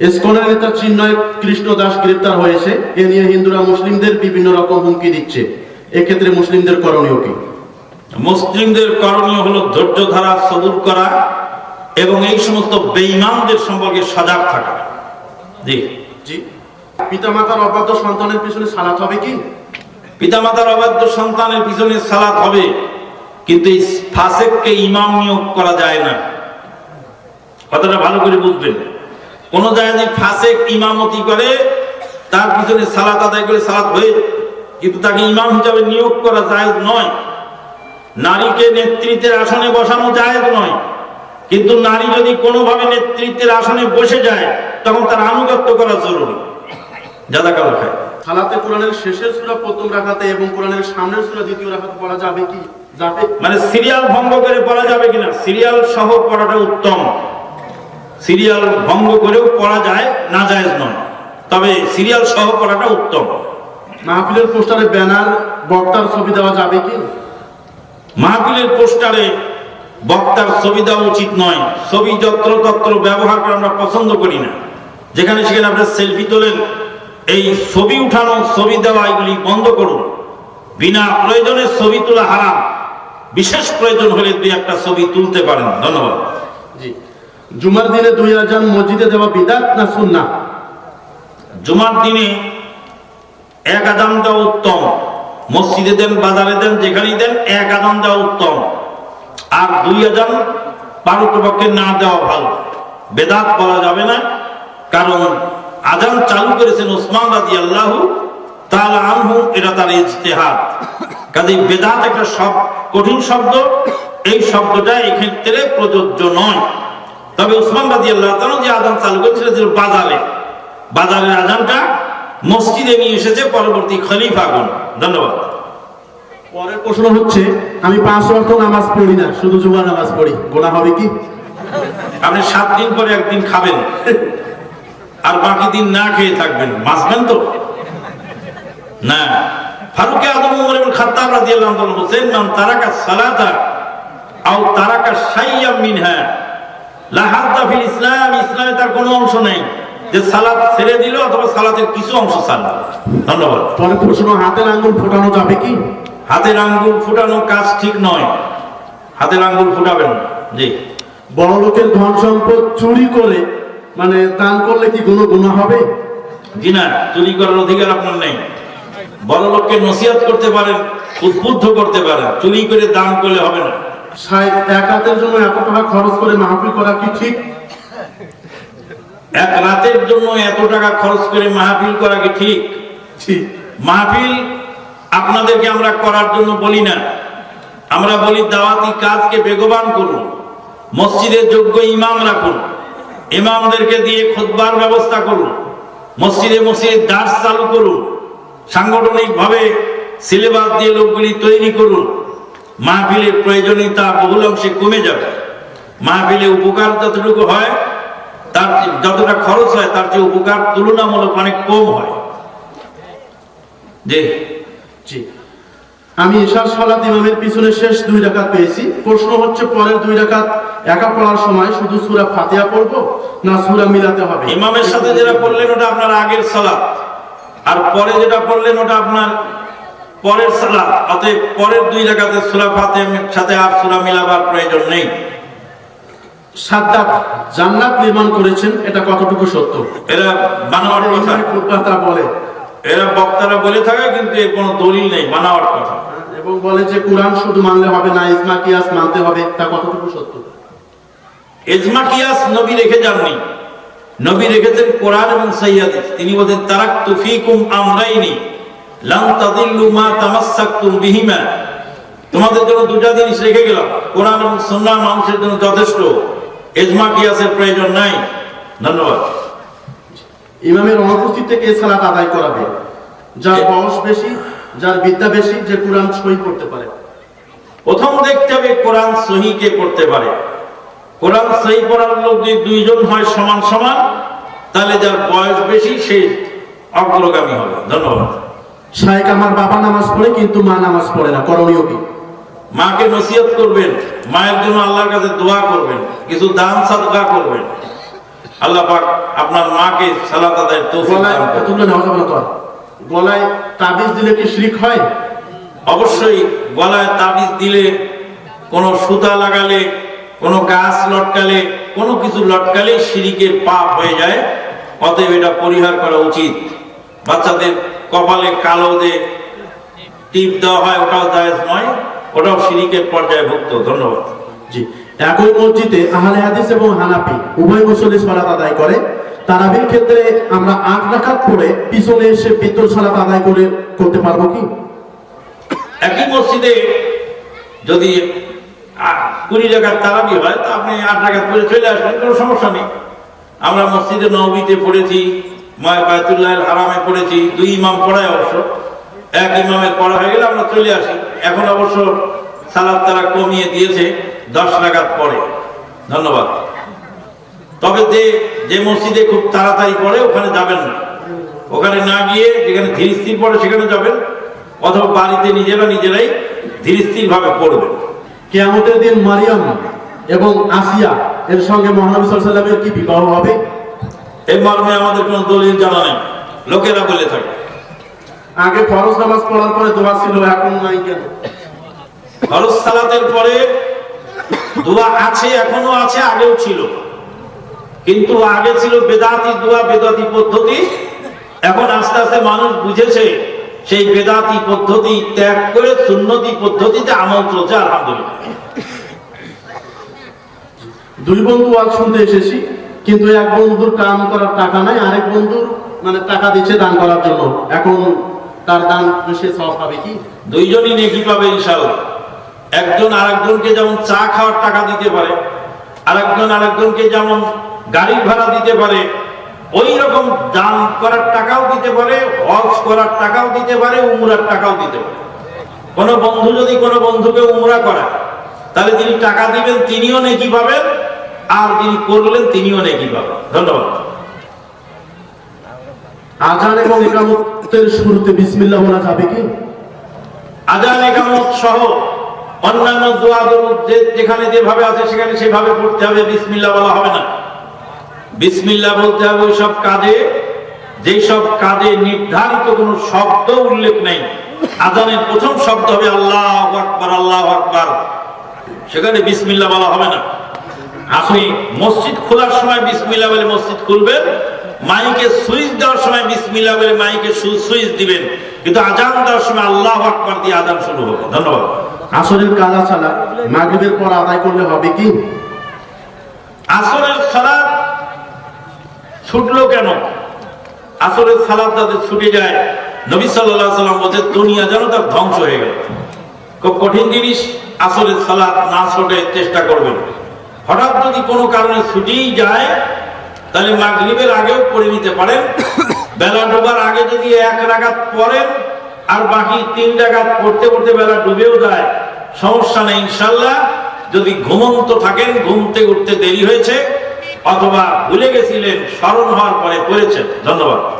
ইসকনের নেতা চিন্ময় কৃষ্ণ দাস গ্রেপ্তার হয়েছে। এ নিয়ে হিন্দুরা মুসলিমদের বিভিন্ন রকম হুমকি দিচ্ছে। এক্ষেত্রে মুসলিমদের করণীয় কি? মুসলিমদের করণীয় হলো ধৈর্য ধারা সবুর করা এবং এই সমস্ত বেঈমানদের সম্পর্কে সজাগ থাকা। জি। জি। পিতামাতার অবাধ্য সন্তানের পিছনে সালাত হবে কি? পিতামাতার অবাধ্য সন্তানের পিছনে সালাত হবে কিন্তু এই ফাসেককে ইমাম নিয়োগ করা যায় না। কথাটা ভালো করে বুঝবেন। কোন জায়গায় ফাসেক ইমামতি করে তার পিছনে সালাত আদায় করে সালাত হয়ে কিন্তু তাকে ইমাম হিসাবে নিয়োগ করা যায় নয়। নারীকে নেতৃত্বের আসনে বসানো যায় নয়। কিন্তু নারী যদি কোনোভাবে নেতৃত্বের আসনে বসে যায় তখন তার আনুগত্য করা জরুরি। যাদা কালো খায় সালাতে কোরআনের শেষের সূরা প্রথম রাখাতে এবং কোরআনের সামনের সূরা দ্বিতীয় রাখাতে পড়া যাবে কি? যাবে? মানে সিরিয়াল ভঙ্গ করে পড়া যাবে কিনা? সিরিয়াল সহ পড়াটা উত্তম। সিরিয়াল ভঙ্গ করেও পড়া যায় না যায় নয় তবে সিরিয়াল সহ পড়াটা উত্তম। মাহফিলের পোস্টারে ব্যানার বক্তার ছবি দেওয়া যাবে কি? মাহফিলের পোস্টারে বক্তার ছবি দেওয়া উচিত নয়। ছবি যত্র তত্র ব্যবহার করে আমরা পছন্দ করি না। যেখানে সেখানে আপনার সেলফি তোলেন এই ছবি উঠানো ছবি দেওয়া এগুলি বন্ধ করুন। বিনা প্রয়োজনে ছবি তোলা হারাম। বিশেষ প্রয়োজন হলে দুই একটা ছবি তুলতে পারেন। ধন্যবাদ। জি। জুমার দিনে দুই আজান মসজিদে দেওয়া বিদাত না সুন্না জুমার দিনে এক আদান দেওয়া উত্তম। মসজিদে দেন, বাজারে দেন, যেখানেই দেন, এক আদান দেওয়া উত্তম। আর দুই আদান পারতপক্ষে না দেওয়া ভালো। বেদাত বলা যাবে না, কারণ আজান চালু করেছেন ওসমান রাজি আল্লাহ তাহলে আনহু এটা তার ইজতেহাদ। কাজে বেদাত একটা সব কঠিন শব্দ, এই শব্দটা এক্ষেত্রে প্রযোজ্য নয়। তবে ওসমান রাজি আল্লাহ যে আজান চালু করেছিল যে বাজারে বাজারের আজানটা মসজিদে নিয়ে এসেছে পরবর্তী খলিফাগণ। ধন্যবাদ। পরের প্রশ্ন হচ্ছে আমি পাঁচ ওয়াক্ত নামাজ পড়ি না শুধু জুমা নামাজ পড়ি। গোনা হবে কি? আপনি সাত দিন পরে একদিন খাবেন। আর বাকি দিন না খেয়ে থাকবেন। বাঁচবেন তো? না। ফারুক আদম উমর ইবনে খাত্তাব রাদিয়াল্লাহু আনহু বলেন মান তারাকা সালাতা আও তারাকা শাইয়্যাম মিনহা। ইসলাম ইসলামে তার কোনো অংশ নেই। যে ছেড়ে দিল অথবা সালাতের কিছু অংশ ধন্যবাদ। প্রশ্ন হাতের আঙ্গুল ফোটানো যাবে কি? হাতের আঙ্গুল ফুটানো কাজ ঠিক নয়। হাতের আঙ্গুল ফুটাবেন। না। জি। বড় লোকের ধন সম্পদ চুরি করে মানে দান করলে কি কোনো গুণা হবে? জি না চুরি করার অধিকার আপনার নেই। বড় লোককে নসিহত করতে পারেন উদ্বুদ্ধ করতে পারেন। চুরি করে দান করলে হবে না। এক রাতের জন্য এত টাকা খরচ করে মাহফিল করা কি ঠিক? এক রাতের জন্য এত টাকা খরচ করে মাহফিল করা কি ঠিক? ঠিক। মাহফিল আপনাদেরকে আমরা করার জন্য বলি না। আমরা বলি দাওয়াতি কাজকে বেগবান করুন মসজিদের যোগ্য ইমাম রাখুন ইমামদেরকে দিয়ে খুতবার ব্যবস্থা করুন মসজিদে মসজিদে দাস চালু করুন সাংগঠনিকভাবে সিলেবাস দিয়ে লোকগুলি তৈরি করুন মাহফিলের প্রয়োজনীয়তা বহুল অংশে কমে যাবে। মাহফিলে উপকার যতটুকু হয় তার যতটা খরচ হয় তার চেয়ে উপকার তুলনামূলক অনেক কম হয়। যে জি। আমি ঈশার সালাত ইমামের পিছনে শেষ দুই রাকাত পেয়েছি। প্রশ্ন হচ্ছে পরের দুই রাকাত একা পড়ার সময় শুধু সূরা ফাতিহা পড়ব না সূরা মিলাতে হবে? ইমামের সাথে যেটা পড়লেন ওটা আপনার আগের সালাত। আর পরে যেটা পড়লেন ওটা আপনার পরের সালাত অতএব পরের দুই রাকাতে সূরা ফাতিহার সাথে আর সূরা মিলাবার প্রয়োজন নেই। সাদ্দাত জান্নাত নির্মাণ করেছেন এটা কতটুকু সত্য? এরা বানাওয়ার কথা। বলে। এরা বক্তারা বলে থাকে কিন্তু এর কোনো দলিল নেই বানাওয়ার কথা। এবং বলে যে কোরআন শুধু মানলে হবে না ইজমা কিয়াস মানতে হবে তা কতটুকু সত্য? এজমা কিয়াস নবী রেখে যাননি। নবী রেখেছেন কোরআন এবং সৈয়াদিস তিনি বলেন তারাক তুফিকুম আমরাইনি। তোমাদের জন্য দুটা জিনিস রেখে গেলাম। কোরআন এবং সুন্নাহ মানুষের জন্য যথেষ্ট। এজমা কিয়াসের প্রয়োজন নাই। ধন্যবাদ। ইমামের অনুপস্থিত থেকে সালাত আদায় করাবে? যার বয়স বেশি যার বিদ্যা বেশি যে কোরআন সই করতে পারে। প্রথম দেখতে হবে কোরআন সহি কে পড়তে পারে। কোরআন সহি পড়ার লোক যদি দুইজন হয় সমান সমান তাহলে যার বয়স বেশি সে অগ্রগামী হবে। ধন্যবাদ। শাহেক আমার বাবা নামাজ পড়ে কিন্তু মা নামাজ পড়ে না। করণীয় কি? মাকে নসিহত করবেন মায়ের জন্য আল্লাহর কাছে দোয়া করবেন কিছু দান সাদকা করবেন। আল্লাহ পাক আপনার মাকে সালাত আদায় তৌফিক দান করুন। গলায় তাবিজ দিলে কি শিরিক হয়? অবশ্যই গলায় তাবিজ দিলে কোনো সুতা লাগালে কোনো গাছ লটকালে কোনো কিছু লটকালে শিরিকের পাপ হয়ে যায়। অতএব এটা পরিহার করা উচিত। বাচ্চাদের কপালে কালো যে টিপ দেওয়া হয়, ওটাও জায়েজ নয়, ওটাও শিরিকের পর্যায়ভুক্ত ধন্যবাদ। জি, একই মসজিদে আহলে হাদিস এবং হানাফি, উভয় মুসল্লি সালাত আদায় করে। তারাবির ক্ষেত্রে আমরা আট রাকাত পড়ে পিছনে এসে বিতর সালাত আদায় করে, করতে পারব কি? একই মসজিদে যদি কুড়ি টাকার তারাবি হয়, তা আপনি আট টাকা করে চলে আসবেন, কোনো সমস্যা নেই। আমরা মসজিদে নবীতে পড়েছি ময় বায়তুল্লাহ হারামে পড়েছি, দুই ইমাম পড়ায় অবশ্য। এক ইমামের পড়া হয়ে গেলে আমরা চলে আসি। এখন অবশ্য সালাদ তারা কমিয়ে দিয়েছে, দশ টাকার পরে। ধন্যবাদ। তবে যে যে মসজিদে খুব তাড়াতাড়ি পড়ে, ওখানে যাবেন না। ওখানে না গিয়ে যেখানে ধীর স্থির পড়ে, সেখানে যাবেন। অথবা বাড়িতে নিজেরা নিজেরাই ধীর স্থির ভাবে পড়বেন। কেয়ামতের দিন মারিয়াম এবং আসিয়া এর সঙ্গে মহানবী সাল্লামের কি বিবাহ হবে? এই মর্মে আমাদের কোনো দলিল জানা নেই। লোকেরা বলে থাকে। আগে ফরজ নামাজ পড়ার পরে দোয়া ছিল এখন নাই কেন? ফরজ সালাতের পরে দোয়া আছে এখনও আছে আগেও ছিল। কিন্তু আগে ছিল বেদাতি দোয়া বেদাতি পদ্ধতি। এখন আস্তে আস্তে মানুষ বুঝেছে সেই বেদাতি পদ্ধতি ত্যাগ করে সুন্নতি পদ্ধতিতে আমল চলছে আলহামদুলিল্লাহ। দুই বন্ধু আজ শুনতে এসেছি। কিন্তু এক বন্ধুর কাম করার টাকা নাই, আরেক বন্ধুর মানে টাকা দিচ্ছে দান করার জন্য। এখন তার দান সে সব পাবে কি? দুইজনই নেকি পাবে ইনশাআল্লাহ। একজন আরেকজনকে যেমন চা খাওয়ার টাকা দিতে পারে, আরেকজন আরেকজনকে যেমন গাড়ি ভাড়া দিতে পারে ওই রকম দান করার টাকাও দিতে পারে, হজ করার টাকাও দিতে পারে, উমরার টাকাও দিতে পারে। কোনো বন্ধু যদি কোনো বন্ধুকে উমরা করায় তাহলে তিনি টাকা দিবেন, তিনিও নেকি পাবেন আর যিনি করলেন তিনিও নেকি পাবেন ধন্যবাদ। আজান এবং একামতের শুরুতে বিসমিল্লাহ বলা যাবে কি? আজান একামত সহ অন্যান্য দোয়া যে- যেখানে যেভাবে আছে সেখানে সেভাবে পড়তে হবে বিসমিল্লাহ বলা হবে না। বিসমিল্লাহ বলতে হবে ওই সব কাজে যেই সব কাজে নির্ধারিত কোনো শব্দ উল্লেখ নেই। আজানের প্রথম শব্দ হবে আল্লাহ আকবার আল্লাহ আকবার। সেখানে বিসমিল্লাহ বলা হবে না। আপনি মসজিদ খোলার সময় বিসমিল্লাহ বলে মসজিদ খুলবেন মাইকে সুইচ দেওয়ার সময় বিসমিল্লাহ বলে মাইকে সুইচ দিবেন। কিন্তু আজান দেওয়ার সময় আল্লাহ আকবার দিয়ে আজান শুরু হবে। ধন্যবাদ। আসরের কাজা ছাড়া মাগরিবের পর আদায় করলে হবে কি? আসরের সালাদ ছুটলো কেন? আসরের সালাদ যাদের ছুটে যায় নবী সাল্লাল্লাহু সাল্লাম বলছে দুনিয়া যেন তার ধ্বংস হয়ে গেল। খুব কঠিন জিনিস আসরের সালাদ না ছুটে চেষ্টা করবেন। হঠাৎ যদি কোনো কারণে ছুটিই যায়, তাহলে মাগরিবের আগেও করে নিতে পারেন। বেলা ডোবার আগে যদি এক রাগাত পড়েন, আর বাকি তিন রাগাত পড়তে পড়তে বেলা ডুবেও যায়, সমস্যা নেই ইনশাল্লাহ যদি ঘুমন্ত থাকেন, ঘুমতে উঠতে দেরি হয়েছে, অথবা ভুলে গেছিলেন, স্মরণ হওয়ার পরে করেছেন ধন্যবাদ।